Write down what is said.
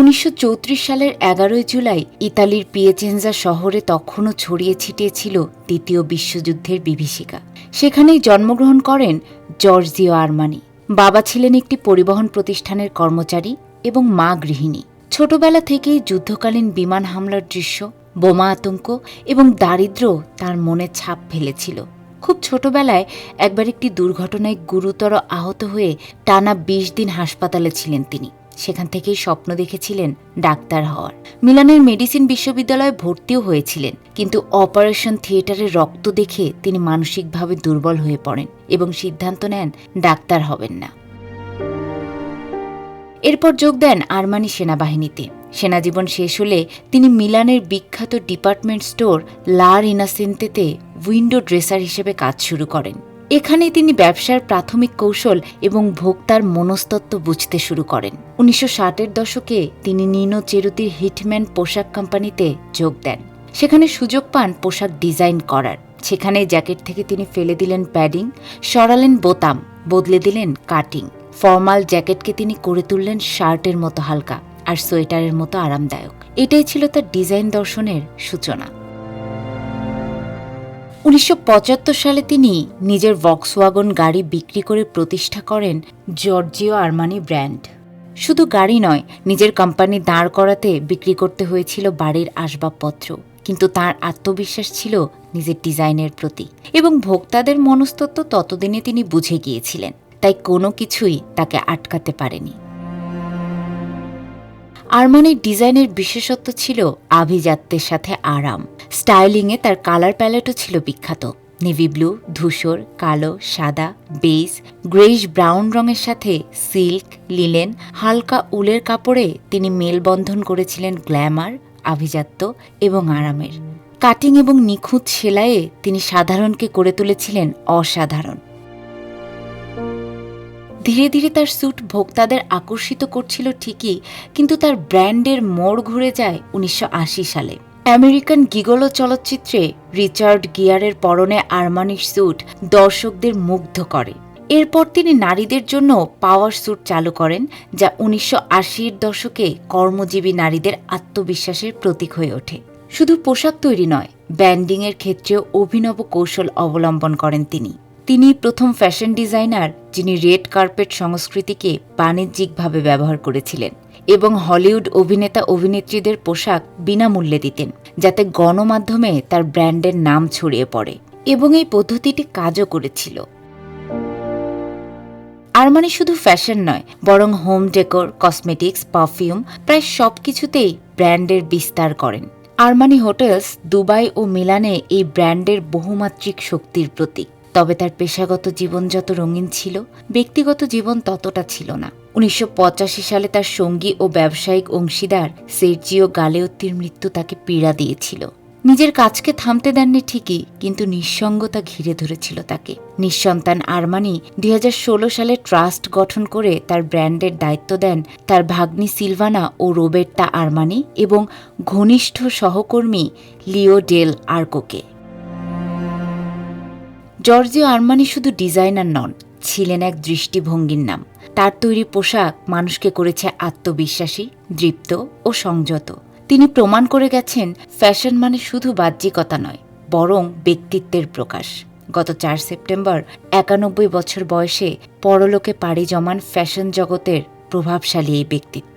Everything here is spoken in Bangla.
উনিশশো চৌত্রিশ সালের এগারোই জুলাই ইতালির পিয়েচেঞ্জা শহরে তখনও ছড়িয়ে ছিটিয়ে ছিল দ্বিতীয় বিশ্বযুদ্ধের বিভীষিকা। সেখানেই জন্মগ্রহণ করেন জর্জিও আরমানি। বাবা ছিলেন একটি পরিবহন প্রতিষ্ঠানের কর্মচারী এবং মা গৃহিণী। ছোটবেলা থেকেই যুদ্ধকালীন বিমান হামলার দৃশ্য, বোমা আতঙ্ক এবং দারিদ্র্য তার মনে ছাপ ফেলেছিল। খুব ছোটবেলায় একবার একটি দুর্ঘটনায় গুরুতর আহত হয়ে টানা বিশ দিন হাসপাতালে ছিলেন তিনি। সেখান থেকেই স্বপ্ন দেখেছিলেন ডাক্তার হওয়ার। মিলানের মেডিসিন বিশ্ববিদ্যালয়ে ভর্তিও হয়েছিলেন, কিন্তু অপারেশন থিয়েটারে রক্ত দেখে তিনি মানসিকভাবে দুর্বল হয়ে পড়েন এবং সিদ্ধান্ত নেন ডাক্তার হবেন না। এরপর যোগ দেন আরমানি সেনাবাহিনীতে। সেনাজীবন শেষ হলে তিনি মিলানের বিখ্যাত ডিপার্টমেন্ট স্টোর লা রিনাসেন্তেতে উইন্ডো ড্রেসার হিসেবে কাজ শুরু করেন। এখানে তিনি ব্যবসার প্রাথমিক কৌশল এবং ভোক্তার মনস্তত্ত্ব বুঝতে শুরু করেন। উনিশশো ষাটের দশকে তিনি নিনো চেরুতির হিটম্যান পোশাক কোম্পানিতে যোগ দেন। সেখানে সুযোগ পান পোশাক ডিজাইন করার। সেখানে জ্যাকেট থেকে তিনি ফেলে দিলেন প্যাডিং, সরালেন বোতাম, বদলে দিলেন কাটিং। ফর্মাল জ্যাকেটকে তিনি করে তুললেন শার্টের মতো হালকা আর সোয়েটারের মতো আরামদায়ক। এটাই ছিল তার ডিজাইন দর্শনের সূচনা। উনিশশো পঁচাত্তর সালে তিনি নিজের ভক্সওয়াগন গাড়ি বিক্রি করে প্রতিষ্ঠা করেন জর্জিও আরমানি ব্র্যান্ড শুধু গাড়ি নয়, নিজের কোম্পানি দাঁড় করাতে বিক্রি করতে হয়েছিল বাড়ির আসবাবপত্র। কিন্তু তার আত্মবিশ্বাস ছিল নিজের ডিজাইনের প্রতি। এবং ভোক্তাদের মনস্তত্ত্ব ততদিনে তিনি বুঝে গিয়েছিলেন। তাই কোনো কিছুই তাকে আটকাতে পারেনি। আরমানির ডিজাইনের বিশেষত্ব ছিল আভিজাত্যের সাথে আরাম। স্টাইলিংয়ে তার কালার প্যালেটও ছিল বিখ্যাত। নেভি ব্লু, ধূসর, কালো, সাদা বেজ গ্রেইশ ব্রাউন রঙের সাথে সিল্ক লিলেন হালকা উলের কাপড়ে তিনি মেলবন্ধন করেছিলেন গ্ল্যামার, আভিজাত্য এবং আরামের। কাটিং এবং নিখুঁত সেলাইয়ে তিনি সাধারণকে করে তুলেছিলেন অসাধারণ। ধীরে ধীরে তার স্যুট ভোক্তাদের আকর্ষিত করছিল ঠিকই, কিন্তু তার ব্র্যান্ডের মোড় ঘুরে যায় উনিশশো আশি সালে। আমেরিকান গিগলো চলচ্চিত্রে রিচার্ড গিয়ারের পরনে আরমানির স্যুট দর্শকদের মুগ্ধ করে। এরপর তিনি নারীদের জন্য পাওয়ার স্যুট চালু করেন, যা উনিশশো আশির দশকে কর্মজীবী নারীদের আত্মবিশ্বাসের প্রতীক হয়ে ওঠে। শুধু পোশাক তৈরি নয়, ব্যান্ডিংয়ের ক্ষেত্রেও অভিনব কৌশল অবলম্বন করেন তিনি। তিনি প্রথম ফ্যাশন ডিজাইনার যিনি রেড কার্পেট সংস্কৃতিকে বাণিজ্যিকভাবে ব্যবহার করেছিলেন এবং হলিউড অভিনেতা অভিনেত্রীদের পোশাক বিনামূল্যে দিতেন, যাতে গণমাধ্যমে তার ব্র্যান্ডের নাম ছড়িয়ে পড়ে এবং এই পদ্ধতিটি কাজও করেছিল। আরমানি শুধু ফ্যাশন নয়, বরং হোম ডেকোর, কসমেটিক্স, পারফিউম প্রায় সব কিছুতেই ব্র্যান্ডের বিস্তার করেন। আরমানি হোটেলস দুবাই ও মিলানে এই ব্র্যান্ডের বহুমাত্রিক শক্তির প্রতীক। তবে তার পেশাগত জীবন যত রঙিন ছিল, ব্যক্তিগত জীবন ততটা ছিল না। উনিশশো পঁচাশি সালে তার সঙ্গী ও ব্যবসায়িক অংশীদার সের্জিও গালেওত্তির মৃত্যু তাকে পীড়া দিয়েছিল। নিজের কাজকে থামতে দেননি ঠিকই, কিন্তু নিঃসঙ্গতা ঘিরে ধরেছিল তাকে। নিঃসন্তান আরমানি দুই হাজার ষোলো সালে ট্রাস্ট গঠন করে তার ব্র্যান্ডের দায়িত্ব দেন তার ভাগ্নি সিলভানা ও রোবের্টা আরমানি এবং ঘনিষ্ঠ সহকর্মী লিও ডেল আর্কোকে। জর্জিও আরমানি শুধু ডিজাইনার নন, ছিলেন এক দৃষ্টিভঙ্গির নাম। তার তৈরি পোশাক মানুষকে করেছে আত্মবিশ্বাসী, দৃপ্ত ও সংযত। তিনি প্রমাণ করে গেছেন, ফ্যাশন মানে শুধু বাহ্যিকতা নয়, বরং ব্যক্তিত্বের প্রকাশ। গত চার সেপ্টেম্বর, একানব্বই বছর বয়সে পরলোকে পাড়ি জমান ফ্যাশন জগতের প্রভাবশালী এই ব্যক্তিত্ব।